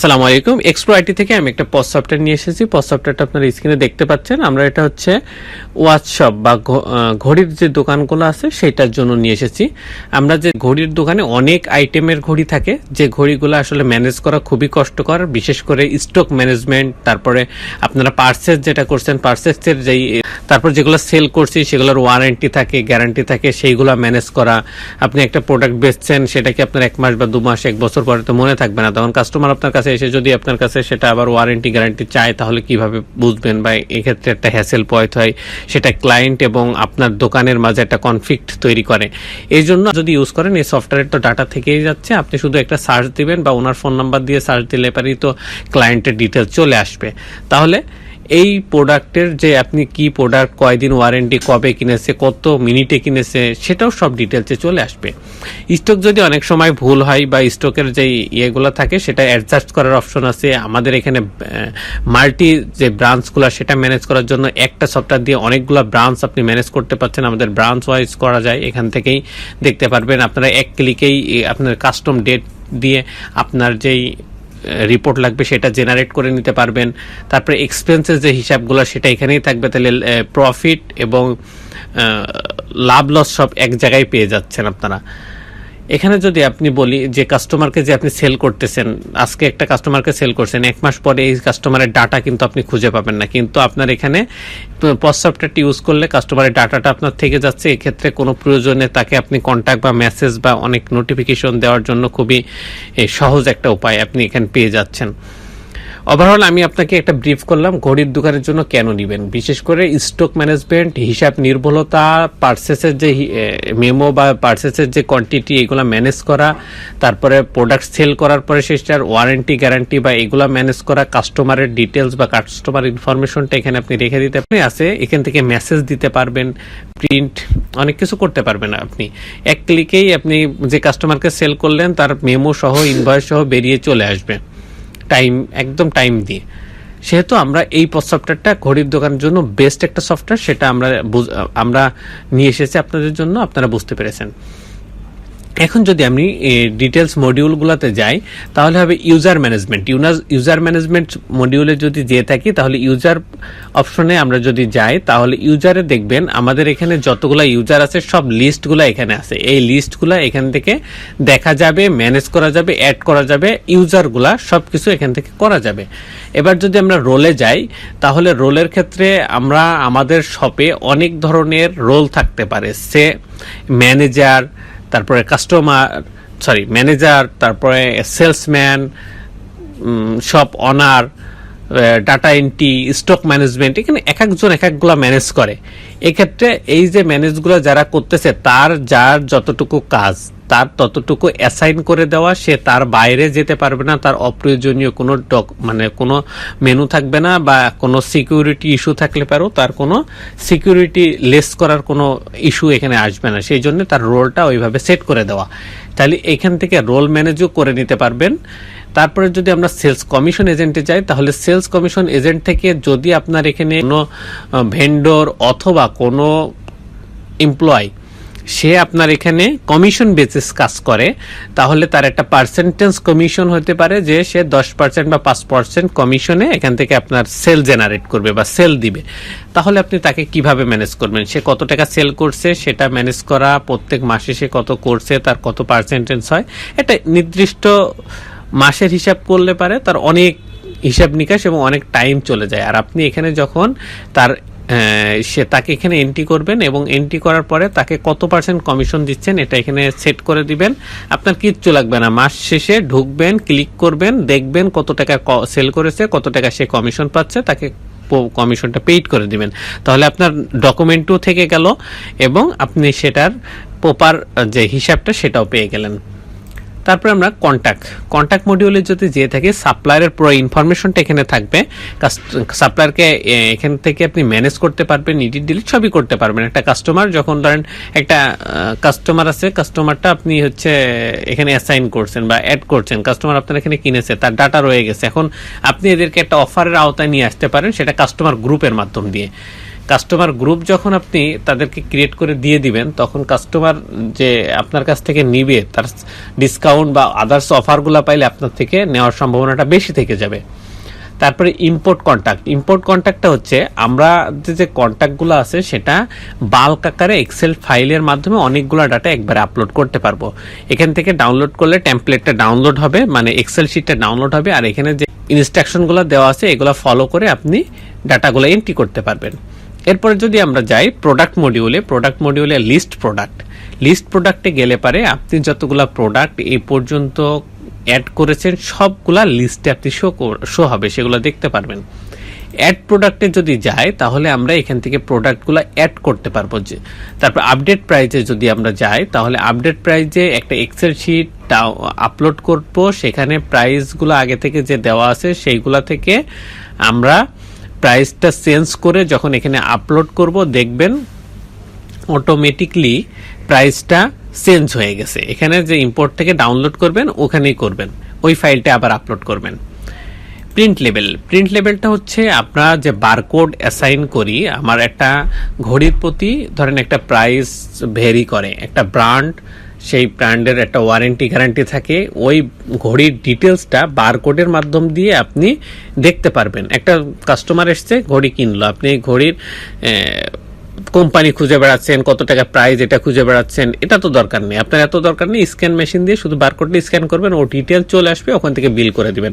আসসালামু আলাইকুম। এক্সপ্রো আইটি থেকে আমি একটা পজ সফটওয়্যার নিয়ে এসেছি। পজ সফটওয়্যারটা আপনার স্ক্রিনে দেখতে পাচ্ছেন। আমরা এটা হচ্ছে ওয়াচ বা ঘড়ির যে দোকানগুলো আছে সেটার জন্য নিয়ে এসেছি। আমরা যে ঘড়ির দোকানে অনেক আইটেমের ঘড়ি থাকে, যে ঘড়িগুলো আসলে ম্যানেজ করা খুবই কষ্টকর, বিশেষ করে স্টক ম্যানেজমেন্ট তারপরে আপনারা পার্সেস যেটা করছেন পার্সেসের যেই, তারপর যেগুলো সেল করছি, সেগুলোর ওয়ারেন্টি থাকে গ্যারান্টি থাকে, সেইগুলো ম্যানেজ করা। আপনি একটা প্রোডাক্ট বেচছেন সেটাকে আপনার এক মাস বা দু মাস, এক বছর পরে তো মনে থাকবে না। তখন কাস্টমার আপনার কাছে এসে যদি আপনার কাছে সেটা আবার ওয়ারেন্টি গ্যারান্টি চায়, তাহলে কীভাবে বুঝবেন? বা এক্ষেত্রে একটা হ্যাসেল পয়েন্ট হয়, সেটা ক্লায়েন্ট এবং আপনার দোকানের মাঝে একটা কনফ্লিক্ট তৈরি করে। এই জন্য যদি ইউজ করেন, এই সফটওয়্যারের তো ডাটা থেকেই যাচ্ছে। আপনি শুধু একটা সার্চ দিবেন বা ওনার ফোন নাম্বার দিয়ে সার্চ দিলে পারি তো ক্লায়েন্টের ডিটেলস চলে আসবে। তাহলে এই প্রোডাক্টের যে আপনি কি প্রোডাক্ট, কয়দিন ওয়ারেন্টি, কবে কিনেছে, কত মিনিটে কিনেছে, সেটাও সব ডিটেলসে চলে আসবে। স্টক যদি অনেক সময় ভুল হয় বা স্টকের যে ইয়েগুলো থাকে, সেটা অ্যাডজাস্ট করার অপশন আছে। আমাদের এখানে মাল্টি যে ব্রাঞ্চগুলো, সেটা ম্যানেজ করার জন্য একটা সফটওয়্যার দিয়ে অনেকগুলো ব্রাঞ্চ আপনি ম্যানেজ করতে পারছেন। আমাদের ব্রাঞ্চ ওয়াইজ করা যায়, এখান থেকেই দেখতে পারবেন। আপনারা এক ক্লিকেই আপনার কাস্টম ডেট দিয়ে আপনার যেই রিপোর্ট লাগবে, সেটা জেনারেট করে নিতে পারবেন। তারপরে এক্সপেন্সেস যে হিসাবগুলো, সেটা এখানেই থাকবে। তাহলে প্রফিট এবং লাভ লস সব এক জায়গায় পেয়ে যাচ্ছেন আপনারা। এখানে যদি আপনি বলি যে কাস্টমারকে যে আপনি সেল করতেছেন, আজকে একটা কাস্টমারকে সেল করছেন, এক মাস পরে এই কাস্টমারের ডাটা কিন্তু আপনি খুঁজে পাবেন না। কিন্তু আপনার এখানে পস ইউজ করলে কাস্টমারের ডাটাটা আপনার থেকে যাচ্ছে। এক্ষেত্রে কোনো প্রয়োজনে তাকে আপনি কন্ট্যাক্ট বা মেসেজ বা অনেক নোটিফিকেশন দেওয়ার জন্য খুবই সহজ একটা উপায় আপনি এখানে পেয়ে যাচ্ছেন। ওভারঅল আমি আপনাকে একটা ব্রিফ করলাম ঘড়ির দোকানের জন্য কেন নেবেন? বিশেষ করে স্টক ম্যানেজমেন্ট হিসাব নির্ভুলতা পার্সেসের যে মেমো বা পার্সেসের যে কোয়ান্টিটি এগুলো ম্যানেজ করা, তারপরে প্রোডাক্ট সেল করার পরে সেটার ওয়ারেন্টি গ্যারান্টি বা এগুলো ম্যানেজ করা কাস্টমারের ডিটেলস বা কাস্টমার ইনফরমেশনটা এখানে আপনি রেখে দিতে পারেন আছে, এখান থেকে মেসেজ দিতে পারবেন প্রিন্ট অনেক কিছু করতে পারবেন আপনি। এক ক্লিকেই আপনি যে কাস্টমারকে সেল করলেন, তার মেমো সহ ইনভয়েস সহ বেরিয়ে চলে আসবে। টাইম একদম টাইম দিয়ে। সেহেতু আমরা এই সফটওয়্যারটা ঘড়ির দোকানের জন্য বেস্ট একটা সফটওয়্যার সেটা আমরা আমরা নিয়ে এসেছি আপনাদের জন্য, আপনারা বুঝতে পেরেছেন। এখন যদি আমি ডিটেলস মডিউলগুলোতে যাই, তাহলে হবে ইউজার ম্যানেজমেন্ট ইউজার ম্যানেজমেন্ট মডিউলে যদি যেয়ে থাকি, তাহলে ইউজার অপশনে আমরা যদি যাই, তাহলে ইউজারে দেখবেন আমাদের এখানে যতগুলো ইউজার আছে, সব লিস্টগুলো এখানে আছে। এই লিস্টগুলো এখান থেকে দেখা যাবে ম্যানেজ করা যাবে অ্যাড করা যাবে ইউজারগুলা সব কিছু এখান থেকে করা যাবে। এবার যদি আমরা রোলে যাই, তাহলে রোলের ক্ষেত্রে আমরা আমাদের শপে অনেক ধরনের রোল থাকতে পারে। সে ম্যানেজার তারপরে কাস্টমার সরি ম্যানেজার তারপরে সেলসম্যান সব owner data entry stock management এখানে এক একজন এক একগুলা ম্যানেজ করে। এক্ষেত্রে এই যে ম্যানেজগুলো যারা করতেছে, তার যার যতটুকু কাজ, তার ততটুকু অ্যাসাইন করে দেওয়া, সে তার বাইরে যেতে পারবে না, তার অপ্রয়োজনীয় কোনো ডক মানে কোনো মেনু থাকবে না, বা কোনো সিকিউরিটি ইস্যু থাকলে পারো, তার কোনো সিকিউরিটি লেস করার কোনো ইস্যু এখানে আসবে না। সেই জন্য তার রোলটা ওইভাবে সেট করে দেওয়া। তাহলে এখান থেকে রোল ম্যানেজও করে নিতে পারবেন। তারপরে যদি আমরা সেলস কমিশন এজেন্টে যাই, তাহলে সেলস কমিশন এজেন্ট থেকে যদি আপনার এখানে কোনো ভেন্ডর অথবা কোনো এমপ্লয় সে আপনার এখানে কমিশন বেসিস কাজ করে, তাহলে তার একটা পার্সেন্টেজ কমিশন হতে পারে যে সে দশ পার্সেন্ট বা পাঁচ পার্সেন্ট কমিশনে এখান থেকে আপনার সেল জেনারেট করবে বা সেল দিবে। তাহলে আপনি তাকে কীভাবে ম্যানেজ করবেন? সে কত টাকা সেল করছে, সেটা ম্যানেজ করা, প্রত্যেক মাসে সে কত করছে, তার কত পার্সেন্টেজ হয়, এটা নির্দিষ্ট মাসের হিসাব করলে পারে তার অনেক হিসাব নিকাশ এবং অনেক টাইম চলে যায়। আর আপনি এখানে যখন তার সে তাকে এখানে এন্ট্রি করবেন এবং এন্ট্রি করার পরে তাকে কত পার্সেন্ট কমিশন দিচ্ছেন এটা এখানে সেট করে দিবেন। আপনার কিচ্ছু লাগবে না। মাস শেষে ঢুকবেন ক্লিক করবেন, দেখবেন কত টাকা সেল করেছে, কত টাকা সে কমিশন পাচ্ছে, তাকে কমিশনটা পেইড করে দিবেন। তাহলে আপনার ডকুমেন্টও থেকে গেল এবং আপনি সেটার প্রপার যে হিসাবটা সেটাও পেয়ে গেলেন। তারপরে আমরা কন্ট্যাক্ট কন্ট্যাক্ট মডিউলে যদি যেয়ে থাকি সাপ্লায়ারের পুরো ইনফরমেশনটা এখানে থাকবে। সাপ্লায়ারকে এখান থেকে আপনি ম্যানেজ করতে পারবেন ইডিট ডিলিট সবই করতে পারবেন। একটা কাস্টমার যখন ধরেন একটা কাস্টমার আছে কাস্টমারটা আপনি হচ্ছে এখানে অ্যাসাইন করছেন বা অ্যাড করছেন। কাস্টমার আপনার এখানে কিনেছে, তার ডাটা রয়ে গেছে। এখন আপনি এদেরকে একটা অফারের আওতায় নিয়ে আসতে পারেন, সেটা কাস্টমার গ্রুপের মাধ্যম দিয়ে। কাস্টমার গ্রুপ যখন আপনি তাদেরকে ক্রিয়েট করে দিয়ে দিবেন, তখন কাস্টমার যে আপনার কাছ থেকে নিবে, তার ডিসকাউন্ট বা আদার্স অফারগুলো পাইলে আপনার থেকে নেওয়ার সম্ভাবনাটা বেশি থেকে যাবে। তারপরে ইম্পোর্ট কন্ট্যাক্ট ইম্পোর্ট কন্ট্যাক্টটা হচ্ছে, আমরা যে কন্ট্যাক্টগুলো আছে, সেটা বাল্ক আকারে এক্সেল ফাইলের মাধ্যমে অনেকগুলো ডাটা একবারে আপলোড করতে পারব। এখান থেকে ডাউনলোড করলে টেমপ্লেটটা ডাউনলোড হবে মানে এক্সেল শিটটা ডাউনলোড হবে, আর এখানে যে ইনস্ট্রাকশনগুলো দেওয়া আছে, এগুলো ফলো করে আপনি ডাটাগুলো এন্ট্রি করতে পারবেন। এরপরে যদি আমরা যাই প্রোডাক্ট মডিউলে প্রোডাক্ট মডিউলে লিস্ট প্রোডাক্ট লিস্ট প্রোডাক্টে গেলে পারে আপনি যতগুলা প্রোডাক্ট এই পর্যন্ত অ্যাড করেছেন, সবগুলা লিস্টে আপনি শো শো হবে, সেগুলো দেখতে পারবেন। অ্যাড প্রোডাক্টে যদি যায় তাহলে আমরা এখান থেকে প্রোডাক্টগুলো অ্যাড করতে পারব। যে তারপর আপডেট প্রাইজে যদি আমরা যাই, তাহলে আপডেট প্রাইজে একটা এক্সেল শিট আপলোড করব। সেখানে প্রাইসগুলো আগে থেকে যে দেওয়া আছে, সেইগুলা থেকে আমরা প্রাইসটা চেঞ্জ করে যখন এখানে আপলোড করব, দেখবেন অটোমেটিকলি প্রাইসটা চেঞ্জ হয়ে গেছে। এখানে যে ইম্পোর্ট থেকে ডাউনলোড করবেন, ওখানেই করবেন। ওই ফাইলটা আবার আপলোড করবেন। প্রিন্ট লেভেল প্রিন্ট লেভেলটা হচ্ছে আমরা যে বারকোড অ্যাসাইন করি, আমার একটা ঘড়ির প্রতি ধরেন একটা প্রাইস ভেরি করে, একটা ব্র্যান্ড সেই ব্র্যান্ডের একটা ওয়ারেন্টি গ্যারান্টি থাকে, ওই ঘড়ির ডিটেলসটা বারকোডের মাধ্যম দিয়ে আপনি দেখতে পারবেন। একটা কাস্টমার এসছে, ঘড়ি কিনলো। আপনি ঘড়ির কোম্পানি খুঁজে বেড়াচ্ছেন, কত টাকা প্রাইস এটা খুঁজে বেড়াচ্ছেন, এটা তো দরকার নেই। আপনার এত দরকার নেই, স্ক্যান মেশিন দিয়ে শুধু বারকোডটা স্ক্যান করবেন, ও ডিটেল চলে আসবে, ওখান থেকে বিল করে দিবেন।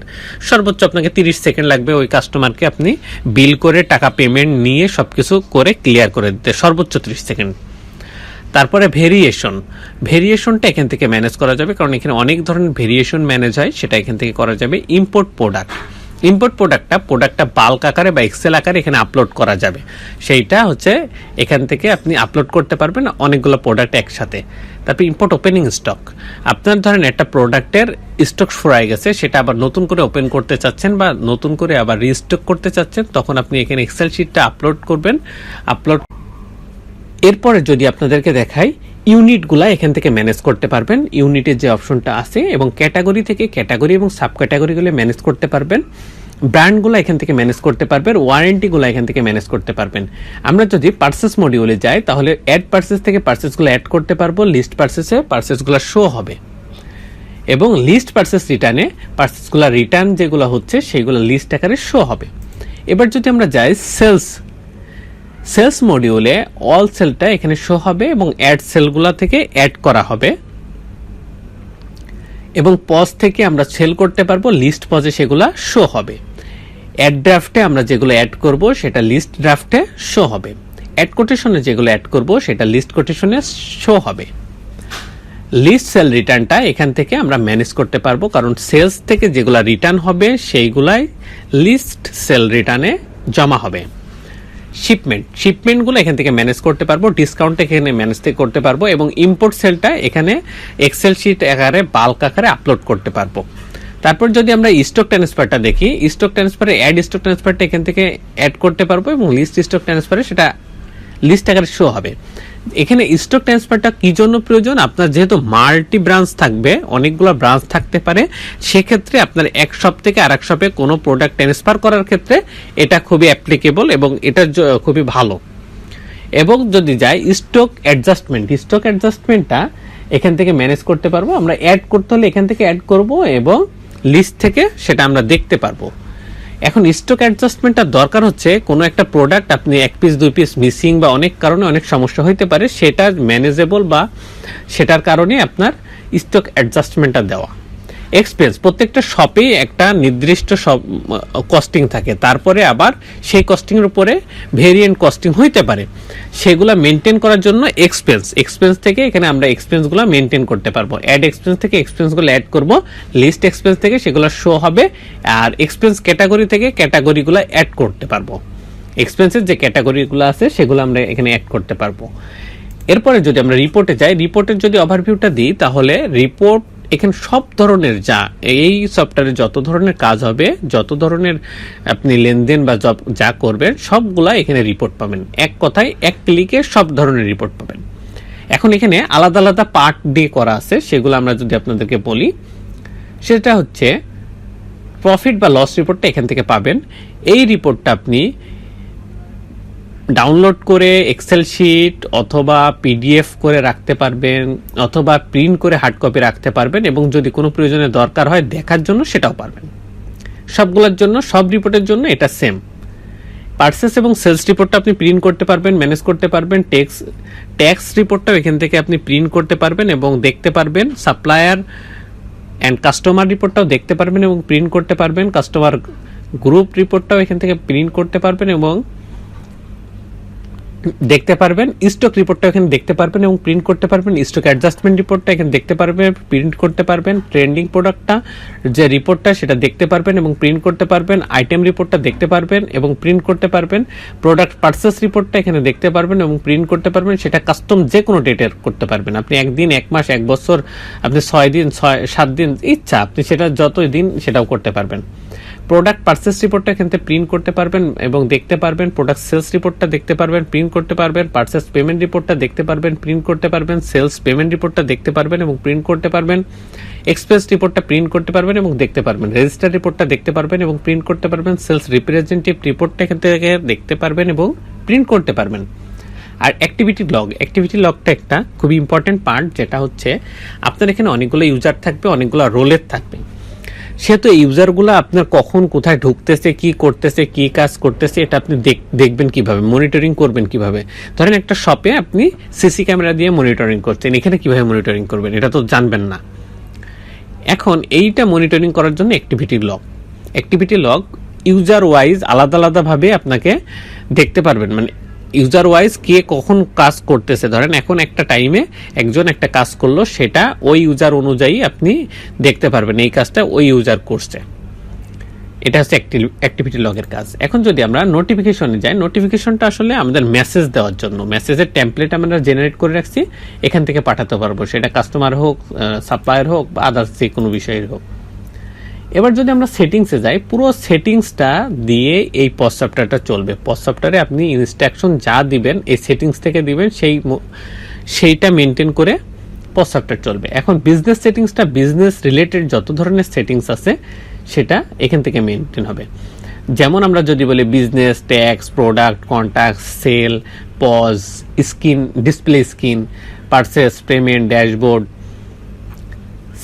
সর্বোচ্চ আপনাকে তিরিশ সেকেন্ড লাগবে ওই কাস্টমারকে আপনি বিল করে টাকা পেমেন্ট নিয়ে সব কিছু করে ক্লিয়ার করে দিতে, সর্বোচ্চ তিরিশ সেকেন্ড। তারপরে ভেরিয়েশন ভেরিয়েশনটা এখান থেকে ম্যানেজ করা যাবে, কারণ এখানে অনেক ধরনের ভেরিয়েশন ম্যানেজ হয়, সেটা এখান থেকে করা যাবে ইম্পোর্ট প্রোডাক্ট ইম্পোর্ট প্রোডাক্টটা প্রোডাক্টটা বাল্ক আকারে বা এক্সেল আকারে এখানে আপলোড করা যাবে। সেইটা হচ্ছে এখান থেকে আপনি আপলোড করতে পারবেন অনেকগুলো প্রোডাক্ট একসাথে। তারপর ইম্পোর্ট ওপেনিং স্টক আপনার ধরেন একটা প্রোডাক্টের স্টক ফুরাই গেছে, সেটা আবার নতুন করে ওপেন করতে চাচ্ছেন বা নতুন করে আবার রিস্টক করতে চাচ্ছেন, তখন আপনি এখানে এক্সেল শিটটা আপলোড করবেন। আপলোড এরপরে যদি আপনাদেরকে দেখাই, ইউনিটগুলা এখান থেকে ম্যানেজ করতে পারবেন। ইউনিটের যে অপশনটা আছে এবং ক্যাটাগরি থেকে ক্যাটাগরি এবং সাব ক্যাটাগরিগুলো ম্যানেজ করতে পারবেন। ব্র্যান্ডগুলো এখান থেকে ম্যানেজ করতে পারবেন, ওয়ারেন্টিগুলো এখান থেকে ম্যানেজ করতে পারবেন। আমরা যদি পার্সেস মডিউলে যাই, তাহলে অ্যাড পার্সেস থেকে পার্সেসগুলো অ্যাড করতে পারব লিস্ট পার্সেসে পার্সেসগুলো শো হবে। এবং লিস্ট পার্সেস রিটার্নে পার্সেসগুলো রিটার্ন যেগুলো হচ্ছে, সেগুলো লিস্ট আকারে শো হবে। এবার যদি আমরা যাই সেলস সেলস মডিউলে অল সেলটা এখানে শো হবে এবং অ্যাড সেলগুলা থেকে অ্যাড করা হবে। এবং পজ থেকে আমরা সেল করতে পারব লিস্ট পজে সেগুলা শো হবে। অ্যাড ড্রাফটে আমরা যেগুলো অ্যাড করব, সেটা লিস্ট ড্রাফটে শো হবে। অ্যাড কোটেশনে যেগুলো অ্যাড করব, সেটা লিস্ট কোটেশনে শো হবে। লিস্ট সেল রিটার্নটা এখান থেকে আমরা ম্যানেজ করতে পারব, কারণ সেলস থেকে যেগুলো রিটার্ন হবে, সেইগুলাই লিস্ট সেল রিটার্নে জমা হবে। শিপমেন্ট শিপমেন্টগুলো এখান থেকে ম্যানেজ করতে পারব ডিসকাউন্ট এখানে ম্যানেজ করতে পারব এবং ইম্পোর্ট সেলটা এখানে এক্সেল শিট আকারে বাল্ক আকারে আপলোড করতে পারব। তারপর যদি আমরা স্টক ট্রান্সফারটা দেখি স্টক ট্রান্সফারে অ্যাড স্টক ট্রান্সফারটা এখান থেকে অ্যাড করতে পারব এবং লিস্ট স্টক ট্রান্সফারে সেটা লিস্ট আকারে শো হবে। এখানে স্টক ট্রান্সফারটা কি জন্য প্রয়োজন? আপনার যেহেতু মাল্টি ব্রাঞ্চ থাকবে, অনেকগুলো ব্রাঞ্চ থাকতে পারে, সেক্ষেত্রে আপনার এক শপ থেকে আরেক শপে কোনো প্রোডাক্ট ট্রান্সফার করার ক্ষেত্রে এটা খুবই অ্যাপ্লিকেবল এবং এটা খুবই ভালো। এবং যদি যাই স্টক অ্যাডজাস্টমেন্ট স্টক অ্যাডজাস্টমেন্টটা এখান থেকে ম্যানেজ করতে পারব। আমরা অ্যাড করতে হলে এখান থেকে অ্যাড করব এবং লিস্ট থেকে সেটা আমরা দেখতে পারব। এখন স্টক অ্যাডজাস্টমেন্টটা দরকার হচ্ছে, কোনো একটা প্রোডাক্ট আপনি এক পিস দুই পিস মিসিং বা অনেক কারণে অনেক সমস্যা হইতে পারে, সেটা ম্যানেজেবল বা সেটার কারণে আপনার স্টক অ্যাডজাস্টমেন্টটা দেওয়া। এক্সপেন্স প্রত্যেকটা শপেই একটা নির্দিষ্ট কস্টিং থাকে। তারপরে আবার সেই কস্টিংয়ের উপরে ভেরিয়েন্ট কস্টিং হইতে পারে। সেগুলো মেনটেন করার জন্য এক্সপেন্স এক্সপেন্স থেকে এখানে আমরা এক্সপেন্সগুলো মেনটেন করতে পারব। অ্যাড এক্সপেন্স থেকে এক্সপেন্সগুলো অ্যাড করব। লিস্ট এক্সপেন্স থেকে সেগুলো শো হবে। আর এক্সপেন্স ক্যাটাগরি থেকে ক্যাটাগরিগুলো অ্যাড করতে পারব। এক্সপেন্সের যে ক্যাটাগরিগুলো আছে, সেগুলো আমরা এখানে অ্যাড করতে পারব। এরপরে যদি আমরা রিপোর্টে যাই রিপোর্টের যদি ওভারভিউটা দিই, তাহলে রিপোর্ট এখানে সব ধরনের যা, এই সফটওয়্যারে যত ধরনের কাজ হবে, যত ধরনের আপনি লেনদেন বা যা করবেন, সবগুলা এখানে রিপোর্ট পাবেন। এক কথায়, এক ক্লিকে সব ধরনের রিপোর্ট পাবেন। এখন এখানে আলাদা আলাদা পার্ট দিয়ে করা আছে, সেগুলো আমরা যদি আপনাদেরকে বলি, সেটা হচ্ছে প্রফিট বা লস রিপোর্টটা এখান থেকে পাবেন। এই রিপোর্টটা আপনি ডাউনলোড করে এক্সেল শিট অথবা পিডিএফ করে রাখতে পারবেন, অথবা প্রিন্ট করে হার্ড কপি রাখতে পারবেন এবং যদি কোনো প্রয়োজনে দরকার হয় দেখার জন্য সেটাও পারবেন। সবগুলোর জন্য, সব রিপোর্টের জন্য এটা সেম পার্সেস এবং সেলস রিপোর্টটা আপনি প্রিন্ট করতে পারবেন ম্যানেজ করতে পারবেন ট্যাক্স ট্যাক্স রিপোর্টটাও এখান থেকে আপনি প্রিন্ট করতে পারবেন এবং দেখতে পারবেন সাপ্লায়ার অ্যান্ড কাস্টমার রিপোর্টটাও দেখতে পারবেন এবং প্রিন্ট করতে পারবেন কাস্টমার গ্রুপ রিপোর্টটাও এখান থেকে প্রিন্ট করতে পারবেন এবং দেখতে পারবেন স্টক রিপোর্টটা এখানে দেখতে পারবেন এবং প্রিন্ট করতে পারবেন স্টক অ্যাডজাস্টমেন্ট রিপোর্টটা এখানে দেখতে পারবেন প্রিন্ট করতে পারবেন ট্রেন্ডিং প্রোডাক্টটা যে রিপোর্টটা সেটা দেখতে পারবেন এবং প্রিন্ট করতে পারবেন আইটেম রিপোর্টটা দেখতে পারবেন এবং প্রিন্ট করতে পারবেন প্রোডাক্ট পার্সেস রিপোর্টটা এখানে দেখতে পারবেন এবং প্রিন্ট করতে পারবেন, সেটা কাস্টম যে কোনো ডেটের করতে পারবেন। আপনি একদিন, এক মাস, এক বছর, আপনি ছয় দিন, ছয়, সাত দিন, ইচ্ছা, আপনি সেটা যতই দিন সেটাও করতে পারবেন। প্রোডাক্ট পার্সেস রিপোর্টটা এখান থেকে প্রিন্ট করতে পারবেন এবং দেখতে পারবেন প্রোডাক্ট সেলস রিপোর্টটা দেখতে পারবেন প্রিন্ট করতে পারবেন পার্সেস পেমেন্ট রিপোর্টটা দেখতে পারবেন প্রিন্ট করতে পারবেন সেলস পেমেন্ট রিপোর্টটা দেখতে পারবেন এবং প্রিন্ট করতে পারবেন এক্সপ্রেস রিপোর্টটা প্রিন্ট করতে পারবেন এবং দেখতে পারবেন রেজিস্টার রিপোর্টটা দেখতে পারবেন এবং প্রিন্ট করতে পারবেন সেলস রিপ্রেজেন্টেটিভ রিপোর্টটা এখান থেকে দেখতে পারবেন এবং প্রিন্ট করতে পারবেন। আর অ্যাক্টিভিটি লগ অ্যাক্টিভিটি লগটা একটা খুবই ইম্পর্টেন্ট পার্ট যেটা হচ্ছে আপনার এখানে অনেকগুলো ইউজার থাকবে, অনেকগুলো রোলের থাকবে। সেহেতু ইউজারগুলো আপনার কখন কোথায় ঢুকতেছে, কি করতেছে, কি কাজ করতেছে, এটা আপনি দেখ- দেখবেন কীভাবে মনিটরিং করবেন কীভাবে। ধরেন একটা শপে আপনি সিসি ক্যামেরা দিয়ে মনিটরিং করছেন, এখানে কীভাবে মনিটরিং করবেন, এটা তো জানবেন না। এখন এইটা মনিটরিং করার জন্য activity log activity log user wise আলাদা আলাদাভাবে আপনাকে দেখতে পারবেন মানে ইউজার ওয়াইজ কে কখন কাজ করতেছে? ধরেন এখন একটা টাইমে একজন একটা কাজ করল, সেটা ওই ইউজার অনুযায়ী আপনি দেখতে পারবেন এই কাজটা ওই ইউজার করছে। এটা হচ্ছে অ্যাক্টিভিটি লগের কাজ। এখন যদি আমরা নোটিফিকেশনে যাই নোটিফিকেশনটা আসলে আমাদের মেসেজ দেওয়ার জন্য। মেসেজের টেমপ্লেট আমরা জেনারেট করে রাখছি, এখান থেকে পাঠাতে পারব। সেটা কাস্টমার হোক সাপ্লায়ার হোক বা আদার্স যে কোনো বিষয়ের হোক। এবার যদি আমরা সেটিংসে যাই, পুরো সেটিংসটা দিয়ে এই পজ সফটওয়্যারটা চলবে। পজ সফটওয়্যারে আপনি ইনস্ট্রাকশন যা দিবেন, এই সেটিংস থেকে দিবেন, সেই সেইটা মেনটেন করে পজ সফটওয়্যার চলবে। এখন বিজনেস সেটিংসটা বিজনেস রিলেটেড যত ধরনের সেটিংস আছে, সেটা এখান থেকে মেনটেন হবে। যেমন আমরা যদি বলি business tax product contact sale POS screen display screen purchase payment dashboard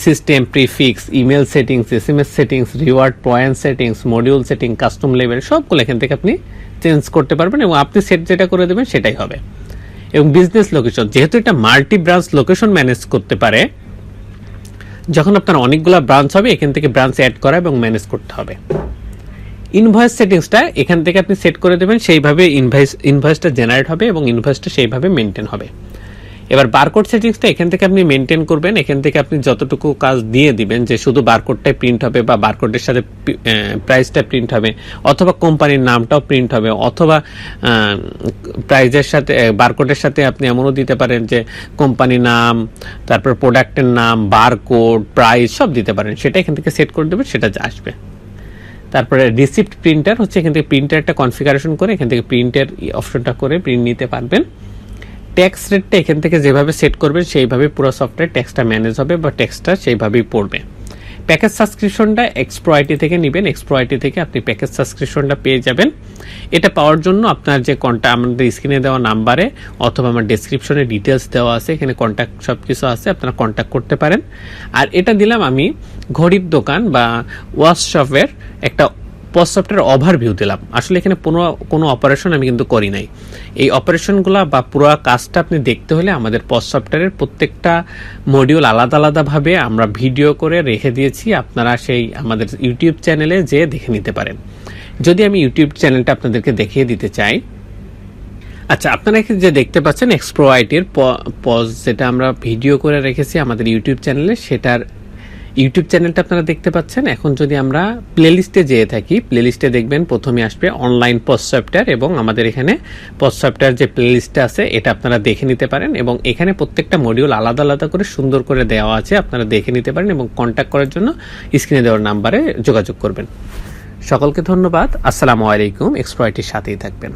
system prefix email settings S M S settings reward point settings module setting custom level সবগুলো এখান থেকে আপনি চেঞ্জ করতে পারবেন এবং আপনি সেট যেটা করে দেবেন সেটাই হবে। এবং বিজনেস লোকেশন যেহেতু এটা মাল্টি ব্রাঞ্চ লোকেশন ম্যানেজ করতে পারে, যখন আপনার অনেকগুলো ব্রাঞ্চ হবে, এখান থেকে ব্রাঞ্চ অ্যাড করা এবং ম্যানেজ করতে হবে। ইনভয়েস সেটিংসটা এখান থেকে আপনি সেট করে দেবেন, সেইভাবে ইনভয়েস ইনভয়েসটা জেনারেট হবে এবং ইনভয়েসটা সেইভাবে মেনটেন হবে। এবার বারকোড সেটিংসটা এখান থেকে আপনি মেনটেন করবেন, এখান থেকে আপনি যতটুকু কাজ দিয়ে দিবেন যে শুধু বারকোডটাই প্রিন্ট হবে বা বারকোডের সাথে প্রাইসটা প্রিন্ট হবে, অথবা কোম্পানির নামটাও প্রিন্ট হবে, অথবা প্রাইজের সাথে বারকোডের সাথে আপনি এমনও দিতে পারেন যে কোম্পানি নাম, তারপর প্রোডাক্টের নাম বারকোড প্রাইস সব দিতে পারেন। সেটা এখান থেকে সেট করে দেবেন, সেটা আসবে। তারপরে রিসিপ্ট প্রিন্টার হচ্ছে এখান থেকে প্রিন্টারটা কনফিগারেশন করে এখান থেকে প্রিন্টের অপশনটা করে প্রিন্ট নিতে পারবেন। ট্যাক্স রেটটা এখান থেকে যেভাবে সেট করবেন, সেইভাবে পুরো সফটওয়্যার ট্যাক্সটা ম্যানেজ হবে বা ট্যাক্সটা সেইভাবেই পড়বে। প্যাকেজ সাবস্ক্রিপশনটা এক্সপ্রো আইটি থেকে নেবেন এক্সপ্রো আইটি থেকে আপনি প্যাকেজ সাবস্ক্রিপশনটা পেয়ে যাবেন। এটা পাওয়ার জন্য আপনার যে কন্ট্যাক্ট আমাদের স্ক্রিনে দেওয়া নাম্বারে অথবা আমার ডেসক্রিপশনে ডিটেলস দেওয়া আছে, এখানে কন্ট্যাক্ট সব কিছু আছে, আপনারা কন্ট্যাক্ট করতে পারেন। আর এটা দিলাম আমি ঘড়ির দোকান বা ওয়াশশপের একটা পজ সফটওয়্যার ওভারভিউ দিলাম। আসলে এখানে কোনো কোনো অপারেশন আমি কিন্তু করি নাই। এই অপারেশনগুলো বা পুরো কাজটা আপনি দেখতে হলে আমাদের পজ সফটওয়্যারের প্রত্যেকটা মডিউল আলাদা আলাদাভাবে আমরা ভিডিও করে রেখে দিয়েছি। আপনারা সেই আমাদের ইউটিউব চ্যানেলে যেয়ে দেখে নিতে পারেন। যদি আমি ইউটিউব চ্যানেলটা আপনাদেরকে দেখিয়ে দিতে চাই। আচ্ছা আপনারা এখানে যে দেখতে পাচ্ছেন এক্সপ্রো আইটির পজ যেটা আমরা ভিডিও করে রেখেছি আমাদের ইউটিউব চ্যানেলে সেটার ইউটিউব চ্যানেলটা আপনারা দেখতে পাচ্ছেন। এখন যদি আমরা প্লেলিস্টে যেয়ে থাকি প্লেলিস্টে দেখবেন প্রথমে আসবে অনলাইন পজ সফটওয়্যার এবং আমাদের এখানে পজ সফটওয়্যার যে প্লেলিস্টটা আছে, এটা আপনারা দেখে নিতে পারেন এবং এখানে প্রত্যেকটা মডিউল আলাদা আলাদা করে সুন্দর করে দেওয়া আছে, আপনারা দেখে নিতে পারেন এবং কন্ট্যাক্ট করার জন্য স্ক্রিনে দেওয়ার নাম্বারে যোগাযোগ করবেন। সকলকে ধন্যবাদ। আসসালামু আলাইকুম। এক্সপ্রয়টির সাথেই থাকবেন।